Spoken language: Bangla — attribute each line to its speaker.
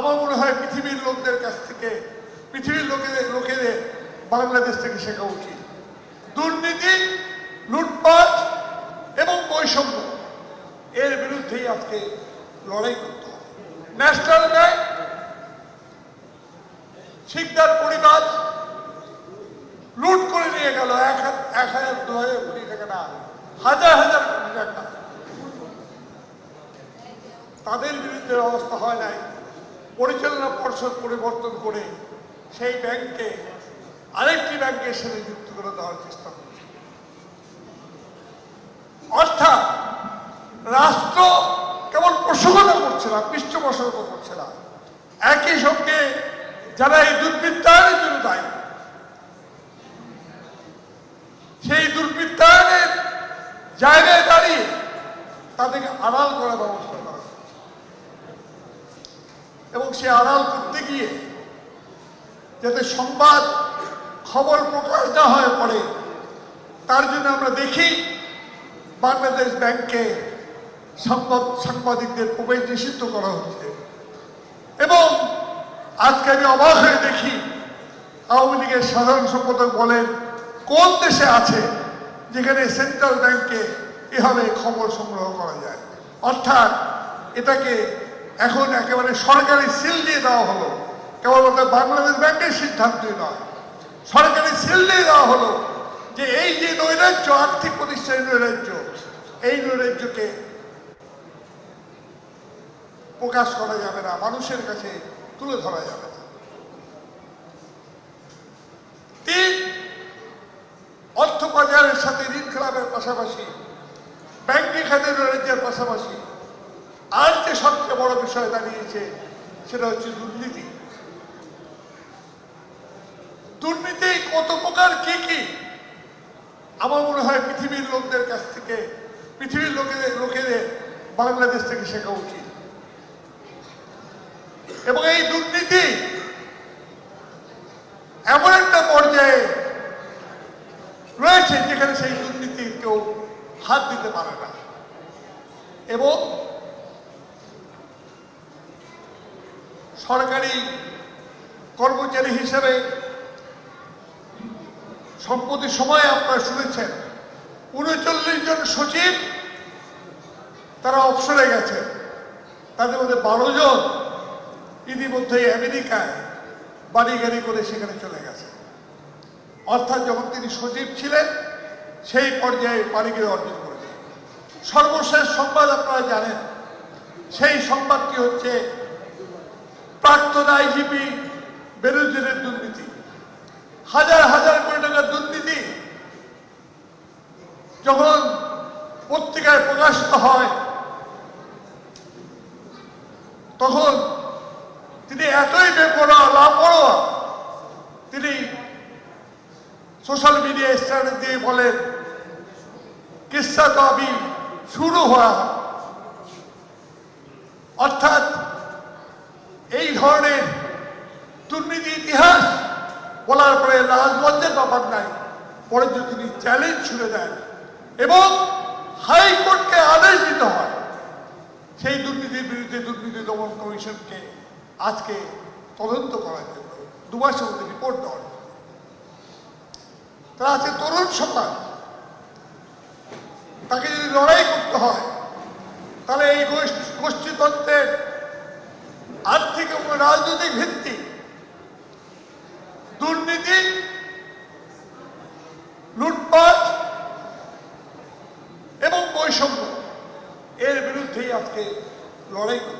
Speaker 1: আমার মনে হয় পৃথিবীর লোকদের কাছ থেকে, পৃথিবীর লোকেদের লোকেদের বাংলাদেশ থেকে শেখা উচিত। দুর্নীতি, লুটপাট এবং বৈষম্য, এর বিরুদ্ধেই আজকে লড়াই করতে হবে। ন্যাশনাল ব্যাংক, শিকদার পরিবার লুট করে নিয়ে গেল এক এক হাজার, দু হাজার কোটি টাকা না, হাজার হাজার কোটি টাকা। তাদের বিরুদ্ধে ব্যবস্থা হয় নাই। পরিচালনা পর্ষদ পরিবর্তন করে সেই ব্যাংককে আরেকটি ব্যাংকের সাথে যুক্ত করে দেওয়ার চেষ্টা করছে অর্থাৎ রাষ্ট্র কেবল পোষকতা করছে না, পৃষ্ঠপোষকতা করছে না একই সঙ্গে যারা এই দুর্বৃত্তায়নের জন্য দায়ী, সেই দুর্বৃত্তায়নের জায়গায় দাঁড়িয়ে তাদেরকে আড়াল করার ব্যবস্থা। এবং সে আড়াল করতে গিয়ে যাতে সংবাদ, খবর প্রকাশ না হয়ে পড়ে, তার জন্য আমরা দেখি বাংলাদেশ ব্যাংকে সংবাদ, সাংবাদিকদের প্রবেশ নিষিদ্ধ করা হচ্ছে। এবং আজকে আমি অবাক হয়ে দেখি আওয়ামী লীগের সাধারণ সম্পাদক বলেন, কোন দেশে আছে যেখানে সেন্ট্রাল ব্যাংকে এভাবে খবর সংগ্রহ করা যায়? অর্থাৎ এটাকে এখন একেবারে সরকারি সিল দিয়ে দেওয়া হলো। কেবলমাত্র বাংলাদেশ ব্যাংকের সিদ্ধান্তই নয়। সরকারি সিল দিয়ে দেওয়া হলো যে এই যে নৈরাজ্য, আর্থিক প্রতিষ্ঠানের নৈরাজ্য, এই নৈরাজ্যকে প্রকাশ করা যাবে না, মানুষের কাছে তুলে ধরা যাবে না। তিন, অর্থ বাজারের সাথে ঋণ খেলাপের পাশাপাশি ব্যাংকিং খাতের নৈরাজ্যের পাশাপাশি আর যে বড় বিষয় দাঁড়িয়েছে সেটা হচ্ছে দুর্নীতি। দুর্নীতি কত প্রকার, কি কি? আমার মনে হয় পৃথিবীর লোকদের কাছ থেকে, পৃথিবীর লোকেদের লোকেদের বাংলাদেশ থেকে শেখা উচিত। এবং এই দুর্নীতি এমন একটা পর্যায়ে রয়েছে যেখানে সেই দুর্নীতির কেউ হাত দিতে পারে না। এবং সরকারি কর্মচারী হিসেবে সম্প্রতি সময়ে আপনারা শুনেছেন, উনচল্লিশ জন সচিব তারা অবসরে গেছে। তাদের মধ্যে বারো জন ইতিমধ্যে আমেরিকায় বাড়ি গাড়ি করে সেখানে চলে গেছে। অর্থাৎ যখন তিনি সচিব ছিলেন, সেই পর্যায়ে বাড়িগিরি অর্জন করেছেন। সর্বশেষ সংবাদ আপনারা জানেন, সেই সংবাদটি হচ্ছে প্রাক্তন আইজিপি বেরোজনের দুর্নীতি। হাজার হাজার কোটি টাকার দুর্নীতি যখন পত্রিকায় প্রকাশিত হয়, তখন তিনি এতই বেপরোয়া, লাপরোয়া, তিনি সোশ্যাল মিডিয়া স্ট্যাটাস দিয়ে বলেন, কিসা তো আমি শুরু হওয়া অর্থাৎ ধরনের দুর্নীতি ইতিহাস বলার পরে রাজলজ্জের ব্যাপার নাই পরে তিনি চ্যালেঞ্জ ছুড়ে দেন এবং হাইকোর্টকে আদেশ দিতে হয়, সেই দুর্নীতির বিরুদ্ধে দুর্নীতি দমন কমিশনকে আজকে তদন্ত করার জন্য দু মাসের মধ্যে রিপোর্ট দেওয়ার। তারা আজকে তরুণ সমাজ তাকে যদি লড়াই করতে হয়, তাহলে এই গোষ্ঠী- গোষ্ঠীতন্ত্রের আর্থিক এবং রাজনৈতিক ভিত্তি। দুর্নীতি লুটপাট এবং বৈষম্য এর বিরুদ্ধেই আজকে লড়াই করতে